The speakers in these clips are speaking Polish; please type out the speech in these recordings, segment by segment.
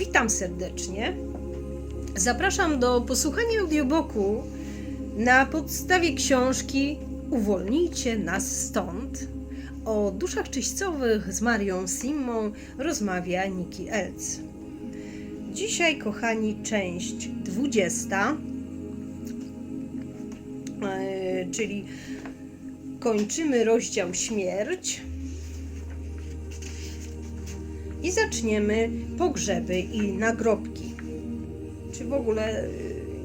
Witam serdecznie. Zapraszam do posłuchania audiobooku na podstawie książki Uwolnijcie nas stąd. O duszach czyścowych z Marią Simmą rozmawia Niki Elc. Dzisiaj, kochani, część 20, e, czyli kończymy rozdział śmierć. I zaczniemy pogrzeby i nagrobki. Czy w ogóle y,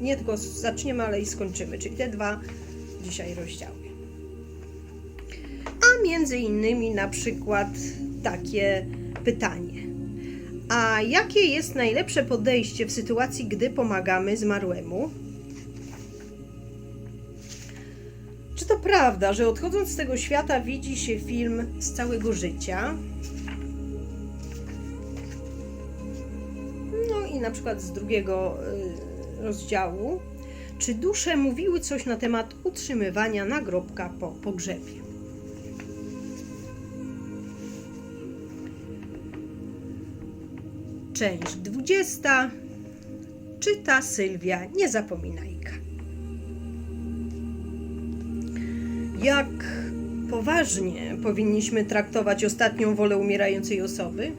nie tylko zaczniemy, ale i skończymy, czyli te dwa dzisiaj rozdziały. A między innymi na przykład takie pytanie. A jakie jest najlepsze podejście w sytuacji, gdy pomagamy zmarłemu? Czy to prawda, że odchodząc z tego świata widzi się film z całego życia? Na przykład z drugiego y, rozdziału. Czy dusze mówiły coś na temat utrzymywania nagrobka po pogrzebie? Część 20. Czyta Sylwia Niezapominajka. Jak poważnie powinniśmy traktować ostatnią wolę umierającej osoby?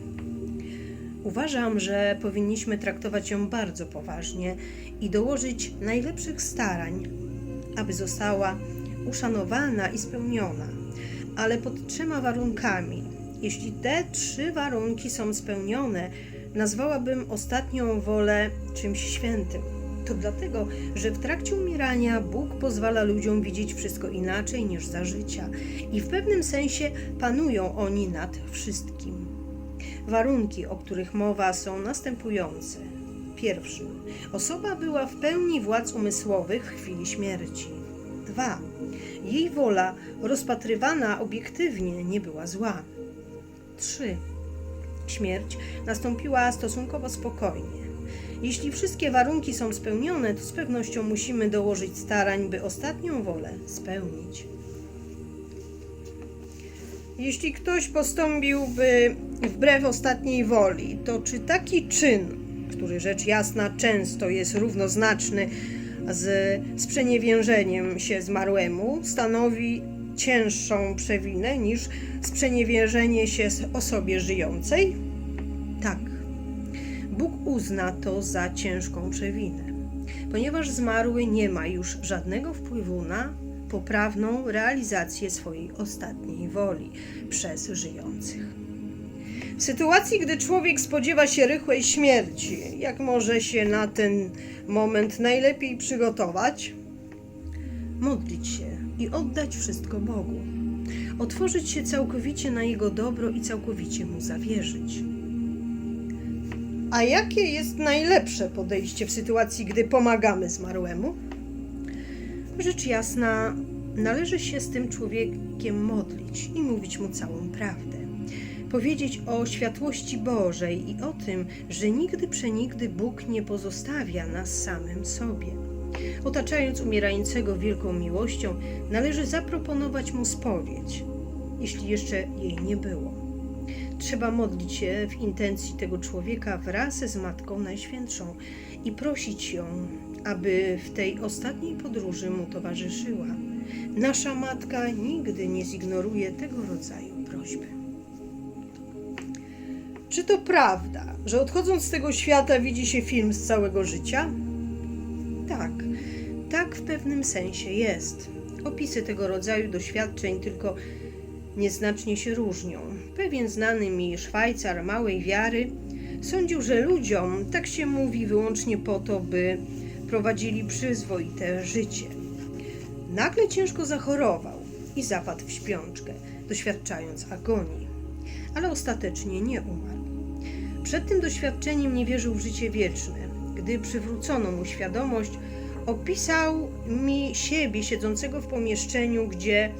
Uważam, że powinniśmy traktować ją bardzo poważnie i dołożyć najlepszych starań, aby została uszanowana i spełniona, ale pod trzema warunkami. Jeśli te trzy warunki są spełnione, nazwałabym ostatnią wolę czymś świętym. To dlatego, że w trakcie umierania Bóg pozwala ludziom widzieć wszystko inaczej niż za życia i w pewnym sensie panują oni nad wszystkim. Warunki, o których mowa, są następujące. Pierwszy. Osoba była w pełni władz umysłowych w chwili śmierci. Dwa. Jej wola, rozpatrywana obiektywnie, nie była zła. Trzy. Śmierć nastąpiła stosunkowo spokojnie. Jeśli wszystkie warunki są spełnione, to z pewnością musimy dołożyć starań, by ostatnią wolę spełnić. Jeśli ktoś postąpiłby wbrew ostatniej woli, to czy taki czyn, który rzecz jasna często jest równoznaczny z sprzeniewierzeniem się zmarłemu, stanowi cięższą przewinę niż sprzeniewierzenie się osobie żyjącej? Tak. Bóg uzna to za ciężką przewinę, ponieważ zmarły nie ma już żadnego wpływu na poprawną realizację swojej ostatniej woli przez żyjących. W sytuacji, gdy człowiek spodziewa się rychłej śmierci, jak może się na ten moment najlepiej przygotować? Modlić się i oddać wszystko Bogu. Otworzyć się całkowicie na Jego dobro i całkowicie Mu zawierzyć. A jakie jest najlepsze podejście w sytuacji, gdy pomagamy zmarłemu? Rzecz jasna, należy się z tym człowiekiem modlić i mówić mu całą prawdę. Powiedzieć o światłości Bożej i o tym, że nigdy przenigdy Bóg nie pozostawia nas samym sobie. Otaczając umierającego wielką miłością, należy zaproponować mu spowiedź, jeśli jeszcze jej nie było. Trzeba modlić się w intencji tego człowieka wraz z Matką Najświętszą i prosić ją, aby w tej ostatniej podróży mu towarzyszyła. Nasza Matka nigdy nie zignoruje tego rodzaju prośby. Czy to prawda, że odchodząc z tego świata widzi się film z całego życia? Tak, tak w pewnym sensie jest. Opisy tego rodzaju doświadczeń tylko nieznacznie się różnią. Pewien znany mi Szwajcar małej wiary sądził, że ludziom tak się mówi wyłącznie po to, by prowadzili przyzwoite życie. Nagle ciężko zachorował i zapadł w śpiączkę, doświadczając agonii, ale ostatecznie nie umarł. Przed tym doświadczeniem nie wierzył w życie wieczne. Gdy przywrócono mu świadomość, opisał mi siebie siedzącego w pomieszczeniu, gdzie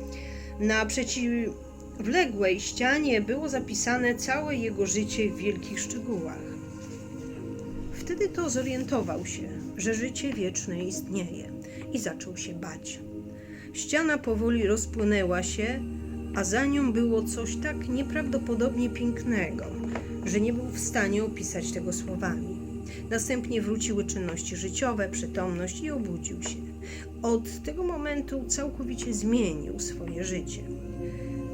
na przeciwległej ścianie było zapisane całe jego życie w wielkich szczegółach. Wtedy to zorientował się, że życie wieczne istnieje i zaczął się bać. Ściana powoli rozpłynęła się, a za nią było coś tak nieprawdopodobnie pięknego, że nie był w stanie opisać tego słowami. Następnie wróciły czynności życiowe, przytomność i obudził się. Od tego momentu całkowicie zmienił swoje życie.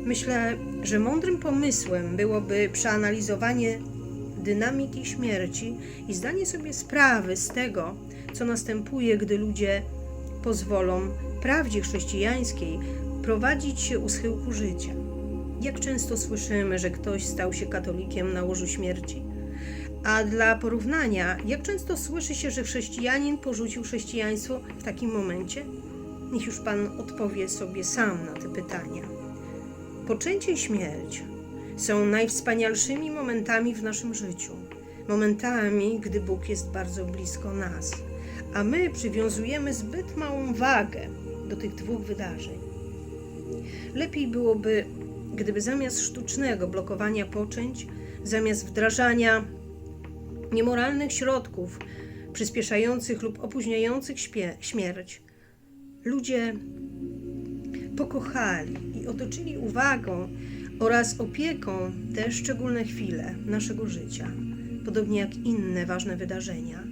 Myślę, że mądrym pomysłem byłoby przeanalizowanie dynamiki śmierci i zdanie sobie sprawy z tego, co następuje, gdy ludzie pozwolą prawdzie chrześcijańskiej prowadzić się u schyłku życia. Jak często słyszymy, że ktoś stał się katolikiem na łożu śmierci? A dla porównania, jak często słyszy się, że chrześcijanin porzucił chrześcijaństwo w takim momencie? Niech już Pan odpowie sobie sam na te pytania. Poczęcie i śmierć są najwspanialszymi momentami w naszym życiu. Momentami, gdy Bóg jest bardzo blisko nas, a my przywiązujemy zbyt małą wagę do tych dwóch wydarzeń. Lepiej byłoby, gdyby zamiast sztucznego blokowania poczęć, zamiast wdrażania niemoralnych środków przyspieszających lub opóźniających śmierć, ludzie pokochali i otoczyli uwagą oraz opieką te szczególne chwile naszego życia, podobnie jak inne ważne wydarzenia.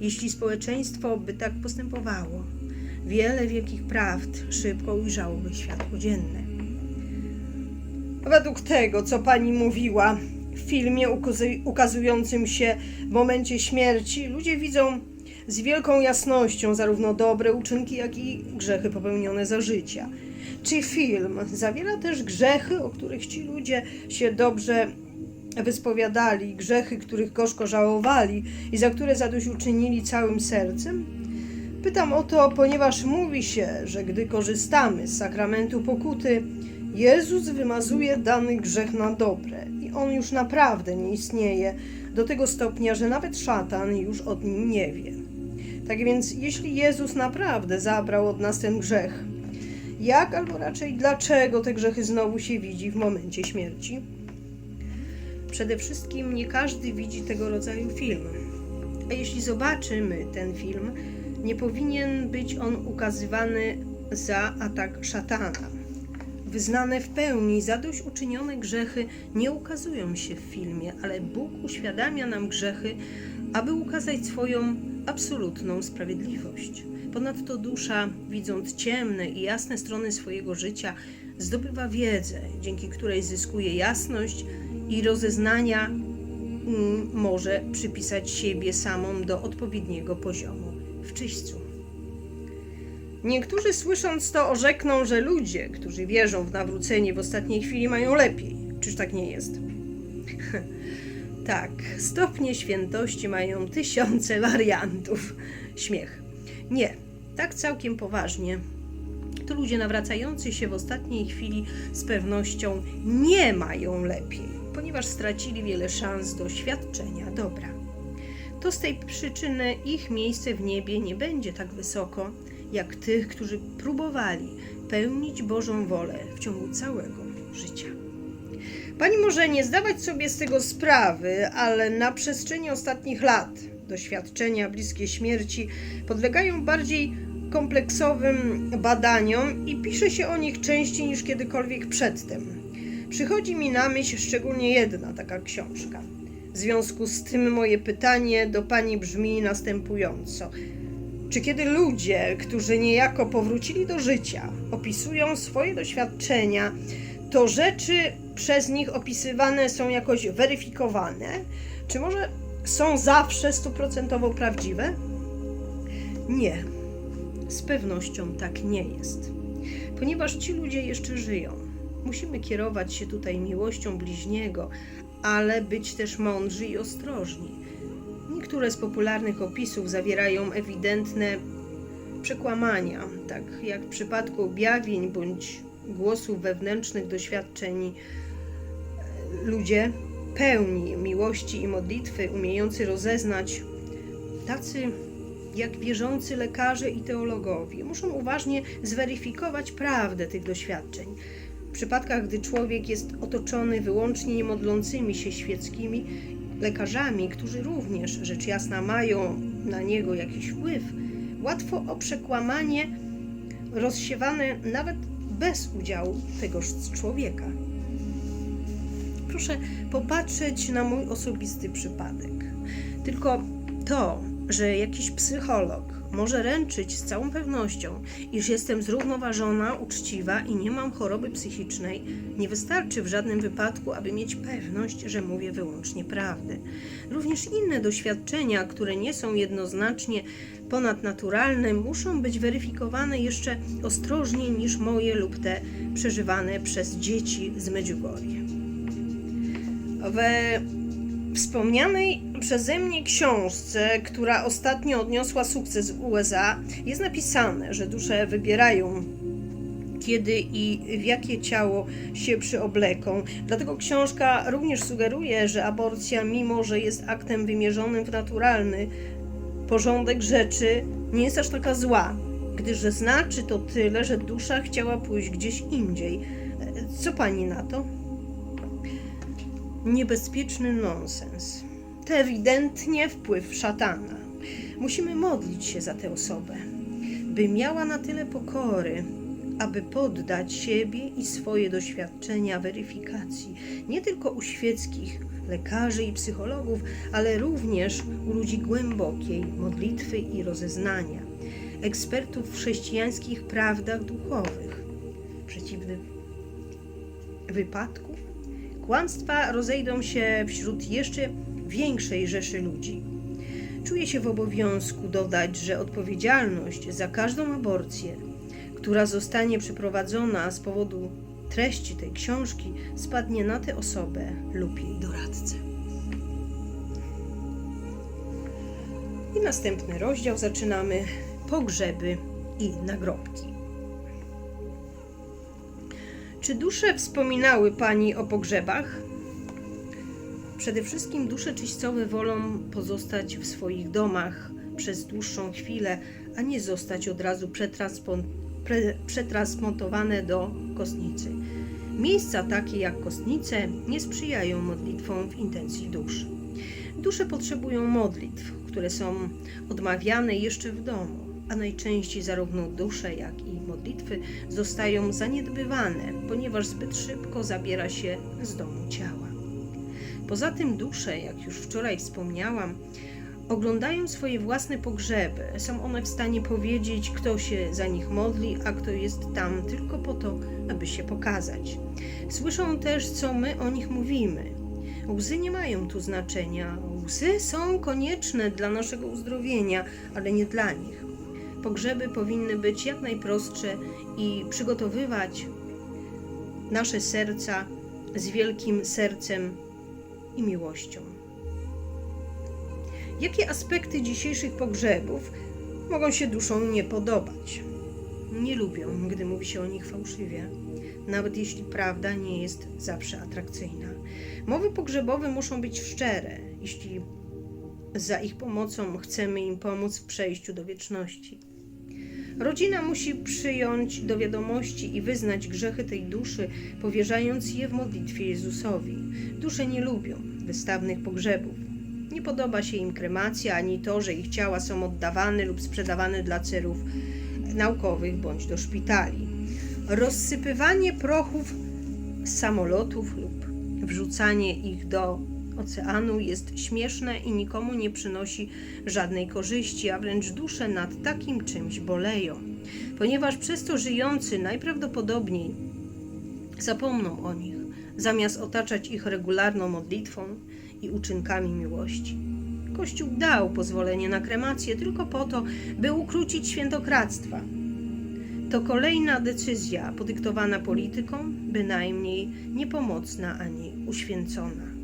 Jeśli społeczeństwo by tak postępowało, wiele wielkich prawd szybko ujrzałoby światło dzienne. Według tego, co pani mówiła w filmie ukazu- ukazującym się w momencie śmierci, ludzie widzą z wielką jasnością zarówno dobre uczynki, jak i grzechy popełnione za życia. Czy film zawiera też grzechy, o których ci ludzie się dobrze wyspowiadali, grzechy, których gorzko żałowali i za które zadośćuczynili całym sercem? Pytam o to, ponieważ mówi się, że gdy korzystamy z sakramentu pokuty, Jezus wymazuje dany grzech na dobre i on już naprawdę nie istnieje do tego stopnia, że nawet szatan już o nim nie wie. Tak więc, jeśli Jezus naprawdę zabrał od nas ten grzech, jak albo raczej dlaczego te grzechy znowu się widzi w momencie śmierci? Przede wszystkim nie każdy widzi tego rodzaju film. A jeśli zobaczymy ten film, nie powinien być on ukazywany za atak szatana. Wyznane w pełni zadośćuczynione grzechy nie ukazują się w filmie, ale Bóg uświadamia nam grzechy, aby ukazać swoją absolutną sprawiedliwość. Ponadto dusza, widząc ciemne i jasne strony swojego życia, zdobywa wiedzę, dzięki której zyskuje jasność i rozeznania mm, może przypisać siebie samą do odpowiedniego poziomu w czyśćcu. Niektórzy słysząc to orzekną, że ludzie, którzy wierzą w nawrócenie w ostatniej chwili mają lepiej. Czyż tak nie jest? tak, stopnie świętości mają tysiące wariantów. Śmiech. Nie, tak całkiem poważnie. To ludzie nawracający się w ostatniej chwili z pewnością nie mają lepiej, ponieważ stracili wiele szans do świadczenia dobra. To z tej przyczyny ich miejsce w niebie nie będzie tak wysoko, jak tych, którzy próbowali pełnić Bożą wolę w ciągu całego życia. Pani może nie zdawać sobie z tego sprawy, ale na przestrzeni ostatnich lat doświadczenia bliskie śmierci podlegają bardziej kompleksowym badaniom i pisze się o nich częściej niż kiedykolwiek przedtem. Przychodzi mi na myśl szczególnie jedna taka książka. W związku z tym moje pytanie do pani brzmi następująco. Czy kiedy ludzie, którzy niejako powrócili do życia, opisują swoje doświadczenia, to rzeczy przez nich opisywane są jakoś weryfikowane? Czy może są zawsze stuprocentowo prawdziwe? Nie, z pewnością tak nie jest. Ponieważ ci ludzie jeszcze żyją, musimy kierować się tutaj miłością bliźniego, ale być też mądrzy i ostrożni. Niektóre z popularnych opisów zawierają ewidentne przekłamania, tak jak w przypadku objawień bądź głosów wewnętrznych doświadczeń. Ludzie pełni miłości i modlitwy, umiejący rozeznać, tacy jak wierzący lekarze i teologowie, muszą uważnie zweryfikować prawdę tych doświadczeń. W przypadkach, gdy człowiek jest otoczony wyłącznie niemodlącymi się świeckimi lekarzami, którzy również, rzecz jasna, mają na niego jakiś wpływ, łatwo o przekłamanie rozsiewane nawet bez udziału tegoż człowieka. Proszę popatrzeć na mój osobisty przypadek. Tylko to, że jakiś psycholog może ręczyć z całą pewnością, iż jestem zrównoważona, uczciwa i nie mam choroby psychicznej, nie wystarczy w żadnym wypadku, aby mieć pewność, że mówię wyłącznie prawdę. Również inne doświadczenia, które nie są jednoznacznie ponadnaturalne, muszą być weryfikowane jeszcze ostrożniej niż moje lub te przeżywane przez dzieci z Medjugorje. We wspomnianej przeze mnie książce, która ostatnio odniosła sukces w USA, jest napisane, że dusze wybierają kiedy i w jakie ciało się przyobleką. Dlatego książka również sugeruje, że aborcja, mimo że jest aktem wymierzonym w naturalny porządek rzeczy, nie jest aż taka zła, gdyż znaczy to tyle, że dusza chciała pójść gdzieś indziej. Co pani na to? Niebezpieczny nonsens. To ewidentnie wpływ szatana. Musimy modlić się za tę osobę, by miała na tyle pokory, aby poddać siebie i swoje doświadczenia weryfikacji, nie tylko u świeckich lekarzy i psychologów, ale również u ludzi głębokiej modlitwy i rozeznania, ekspertów w chrześcijańskich prawdach duchowych. W przeciwnym wypadku kłamstwa rozejdą się wśród jeszcze większej rzeszy ludzi. Czuję się w obowiązku dodać, że odpowiedzialność za każdą aborcję, która zostanie przeprowadzona z powodu treści tej książki, spadnie na tę osobę lub jej doradcę. I następny rozdział zaczynamy pogrzeby i nagrobki. Czy dusze wspominały Pani o pogrzebach? Przede wszystkim dusze czyścowe wolą pozostać w swoich domach przez dłuższą chwilę, a nie zostać od razu przetransportowane do kostnicy. Miejsca takie jak kostnice nie sprzyjają modlitwom w intencji dusz. Dusze potrzebują modlitw, które są odmawiane jeszcze w domu, a najczęściej zarówno dusze, jak i modlitwy zostają zaniedbywane, ponieważ zbyt szybko zabiera się z domu ciała. Poza tym dusze, jak już wczoraj wspomniałam, oglądają swoje własne pogrzeby. Są one w stanie powiedzieć, kto się za nich modli, a kto jest tam tylko po to, aby się pokazać. Słyszą też, co my o nich mówimy. Łzy nie mają tu znaczenia. Łzy są konieczne dla naszego uzdrowienia, ale nie dla nich. Pogrzeby powinny być jak najprostsze i przygotowywać nasze serca z wielkim sercem i miłością. Jakie aspekty dzisiejszych pogrzebów mogą się duszom nie podobać? Nie lubią, gdy mówi się o nich fałszywie, nawet jeśli prawda nie jest zawsze atrakcyjna. Mowy pogrzebowe muszą być szczere, jeśli za ich pomocą chcemy im pomóc w przejściu do wieczności. Rodzina musi przyjąć do wiadomości i wyznać grzechy tej duszy, powierzając je w modlitwie Jezusowi. Dusze nie lubią wystawnych pogrzebów. Nie podoba się im kremacja ani to, że ich ciała są oddawane lub sprzedawane dla celów naukowych bądź do szpitali. Rozsypywanie prochów z samolotów lub wrzucanie ich do oceanu jest śmieszne i nikomu nie przynosi żadnej korzyści, a wręcz dusze nad takim czymś boleją, ponieważ przez to żyjący najprawdopodobniej zapomną o nich, zamiast otaczać ich regularną modlitwą i uczynkami miłości. Kościół dał pozwolenie na kremację tylko po to, by ukrócić świętokradztwa. To kolejna decyzja podyktowana polityką, bynajmniej niepomocna ani uświęcona.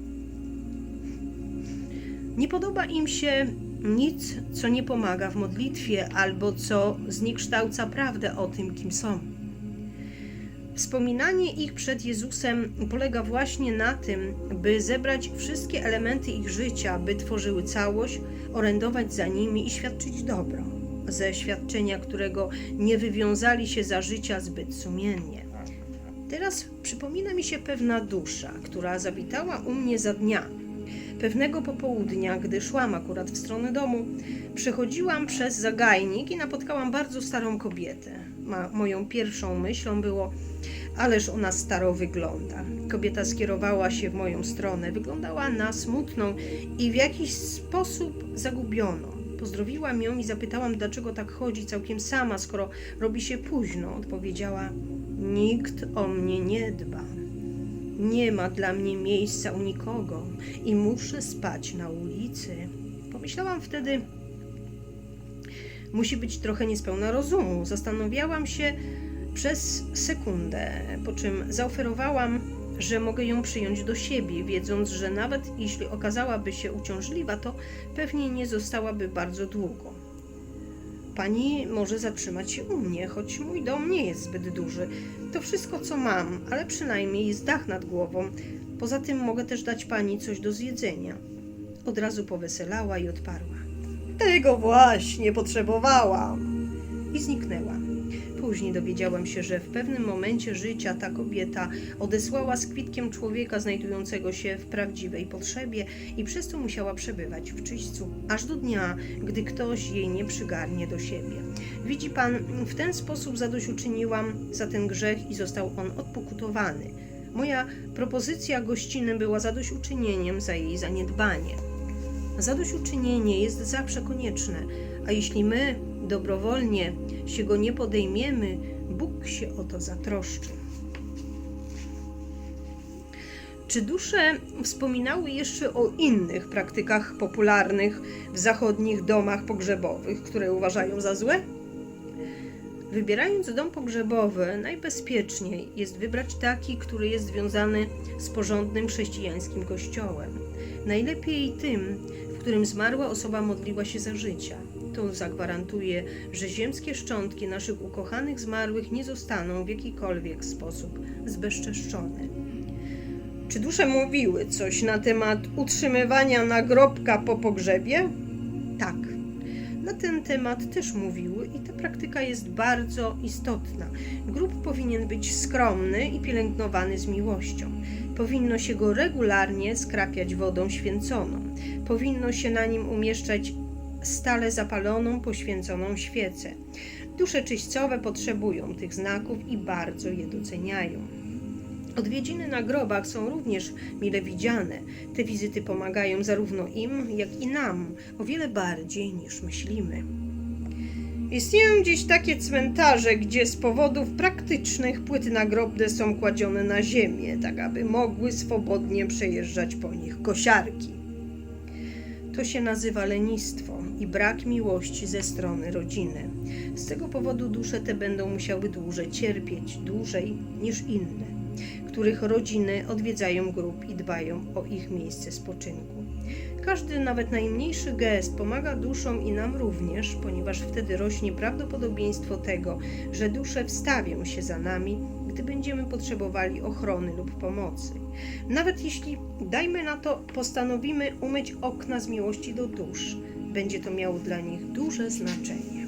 Nie podoba im się nic, co nie pomaga w modlitwie albo co zniekształca prawdę o tym, kim są. Wspominanie ich przed Jezusem polega właśnie na tym, by zebrać wszystkie elementy ich życia, by tworzyły całość, orędować za nimi i świadczyć dobro, ze świadczenia którego nie wywiązali się za życia zbyt sumiennie. Teraz przypomina mi się pewna dusza, która zawitała u mnie za dnia. Pewnego popołudnia, gdy szłam akurat w stronę domu, przechodziłam przez zagajnik i napotkałam bardzo starą kobietę. ma, moją pierwszą myślą było, ależ ona staro wygląda. Kobieta skierowała się w moją stronę, wyglądała na smutną i w jakiś sposób zagubioną. Pozdrowiłam ją i zapytałam, dlaczego tak chodzi całkiem sama, skoro robi się późno. Odpowiedziała: Nikt o mnie nie dba. Nie ma dla mnie miejsca u nikogo i muszę spać na ulicy. Pomyślałam wtedy, musi być trochę niespełna rozumu. Zastanawiałam się przez sekundę, po czym zaoferowałam, że mogę ją przyjąć do siebie, wiedząc, że nawet jeśli okazałaby się uciążliwa, to pewnie nie zostałaby bardzo długo. Pani może zatrzymać się u mnie, choć mój dom nie jest zbyt duży. To wszystko, co mam, ale przynajmniej jest dach nad głową. Poza tym mogę też dać pani coś do zjedzenia. Od razu poweselała i odparła. Tego właśnie potrzebowałam. Później dowiedziałam się, że w pewnym momencie życia ta kobieta odesłała z kwitkiem człowieka znajdującego się w prawdziwej potrzebie i przez to musiała przebywać w czyśćcu, aż do dnia, gdy ktoś jej nie przygarnie do siebie. Widzi pan, w ten sposób zadośćuczyniłam za ten grzech i został on odpokutowany. Moja propozycja gościny była zadośćuczynieniem za jej zaniedbanie. Zadośćuczynienie jest zawsze konieczne, a jeśli my dobrowolnie się go nie podejmiemy, Bóg się o to zatroszczy. Czy dusze wspominały jeszcze o innych praktykach popularnych w zachodnich domach pogrzebowych, które uważają za złe? Wybierając dom pogrzebowy, najbezpieczniej jest wybrać taki, który jest związany z porządnym chrześcijańskim kościołem. Najlepiej tym, w którym zmarła osoba modliła się za życia. To zagwarantuje, że ziemskie szczątki naszych ukochanych zmarłych nie zostaną w jakikolwiek sposób zbezczeszczone. Czy dusze mówiły coś na temat utrzymywania nagrobka po pogrzebie? Tak. Na ten temat też mówiły i ta praktyka jest bardzo istotna. Grób powinien być skromny i pielęgnowany z miłością. Powinno się go regularnie skrapiać wodą święconą. Powinno się na nim umieszczać stale zapaloną, poświęconą świecę. Dusze czyśćcowe potrzebują tych znaków i bardzo je doceniają. Odwiedziny na grobach są również mile widziane. Te wizyty pomagają zarówno im, jak i nam o wiele bardziej niż myślimy. Istnieją dziś takie cmentarze, gdzie z powodów praktycznych płyty nagrobne są kładzione na ziemię, tak aby mogły swobodnie przejeżdżać po nich kosiarki. To się nazywa lenistwo i brak miłości ze strony rodziny. Z tego powodu dusze te będą musiały dłużej cierpieć, dłużej niż inne których rodziny odwiedzają grób i dbają o ich miejsce spoczynku. Każdy, nawet najmniejszy gest pomaga duszom i nam również, ponieważ wtedy rośnie prawdopodobieństwo tego, że dusze wstawią się za nami, gdy będziemy potrzebowali ochrony lub pomocy. Nawet jeśli, dajmy na to, postanowimy umyć okna z miłości do dusz, będzie to miało dla nich duże znaczenie.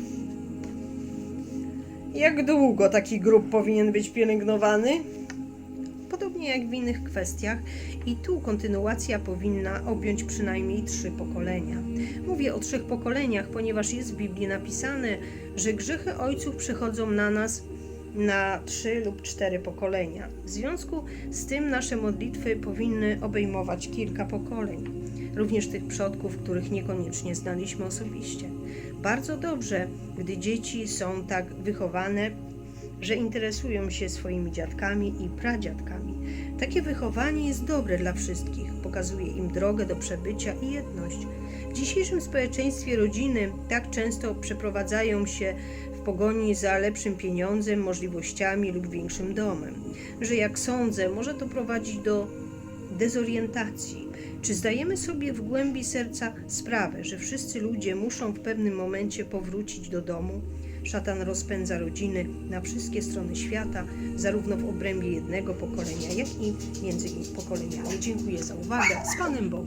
Jak długo taki grób powinien być pielęgnowany? Podobnie jak w innych kwestiach, i tu kontynuacja powinna objąć przynajmniej trzy pokolenia. Mówię o trzech pokoleniach, ponieważ jest w Biblii napisane, że grzechy ojców przechodzą na nas na trzy lub cztery pokolenia. W związku z tym nasze modlitwy powinny obejmować kilka pokoleń, również tych przodków, których niekoniecznie znaliśmy osobiście. Bardzo dobrze, gdy dzieci są tak wychowane, że interesują się swoimi dziadkami i pradziadkami. Takie wychowanie jest dobre dla wszystkich, pokazuje im drogę do przebycia i jedność. W dzisiejszym społeczeństwie rodziny tak często przeprowadzają się pogoni za lepszym pieniądzem, możliwościami lub większym domem, że jak sądzę, może to prowadzić do dezorientacji. Czy zdajemy sobie w głębi serca sprawę, że wszyscy ludzie muszą w pewnym momencie powrócić do domu? Szatan rozpędza rodziny na wszystkie strony świata, zarówno w obrębie jednego pokolenia, jak i między pokoleniami. Dziękuję za uwagę. Z Panem Bogiem.